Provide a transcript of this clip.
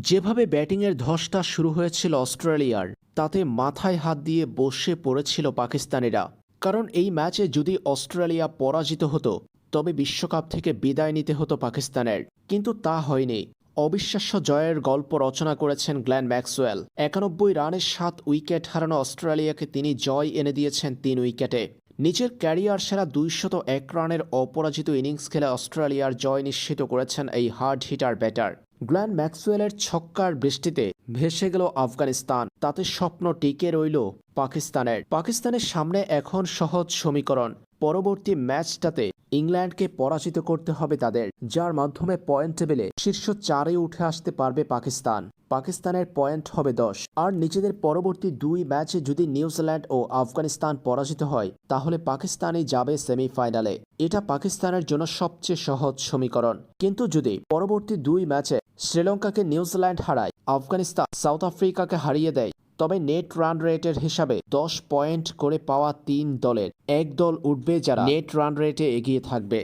যেভাবে ব্যাটিংয়ের ধসটা শুরু হয়েছিল অস্ট্রেলিয়ার, তাতে মাথায় হাত দিয়ে বসে পড়েছিল পাকিস্তানিরা। কারণ এই ম্যাচে যদি অস্ট্রেলিয়া পরাজিত হতো, তবে বিশ্বকাপ থেকে বিদায় নিতে হতো পাকিস্তানের। কিন্তু তা হয়নি। অবিশ্বাস্য জয়ের গল্প রচনা করেছেন গ্ল্যান ম্যাক্সওয়েল। একানব্বই রানের সাত উইকেট হারানো অস্ট্রেলিয়াকে তিনি জয় এনে দিয়েছেন তিন উইকেটে। নিজের ক্যারিয়ার সেরা দুইশত এক রানের অপরাজিত ইনিংস খেলে অস্ট্রেলিয়ার জয় নিশ্চিত করেছেন এই হার্ড হিটার ব্যাটার। গ্ল্যান ম্যাক্সওয়েলের ছক্কার বৃষ্টিতে ভেসে গেল আফগানিস্তান। তাতে স্বপ্ন টিকে রইল পাকিস্তানের। পাকিস্তানের সামনে এখন সহজ সমীকরণ। পরবর্তী ম্যাচটাতে ইংল্যান্ডকে পরাজিত করতে হবে তাদের, যার মাধ্যমে পয়েন্ট টেবিলে শীর্ষ চারে উঠে আসতে পারবে পাকিস্তান। পাকিস্তানের পয়েন্ট হবে দশ। আর নিজেদের পরবর্তী দুই ম্যাচে যদি নিউজিল্যান্ড ও আফগানিস্তান পরাজিত হয়, তাহলে পাকিস্তানই যাবে সেমিফাইনালে। এটা পাকিস্তানের জন্য সবচেয়ে সহজ সমীকরণ। কিন্তু যদি পরবর্তী দুই ম্যাচে শ্রীলঙ্কাকে নিউজিল্যান্ড হারায়, আফগানিস্তান সাউথ আফ্রিকাকে হারিয়ে দেয় তবে নেট রান রেটের হিসাবে দশ পয়েন্ট করে পাওয়া তিন দলের এক দল উঠবে যারা নেট রান রেটে এগিয়ে থাকবে।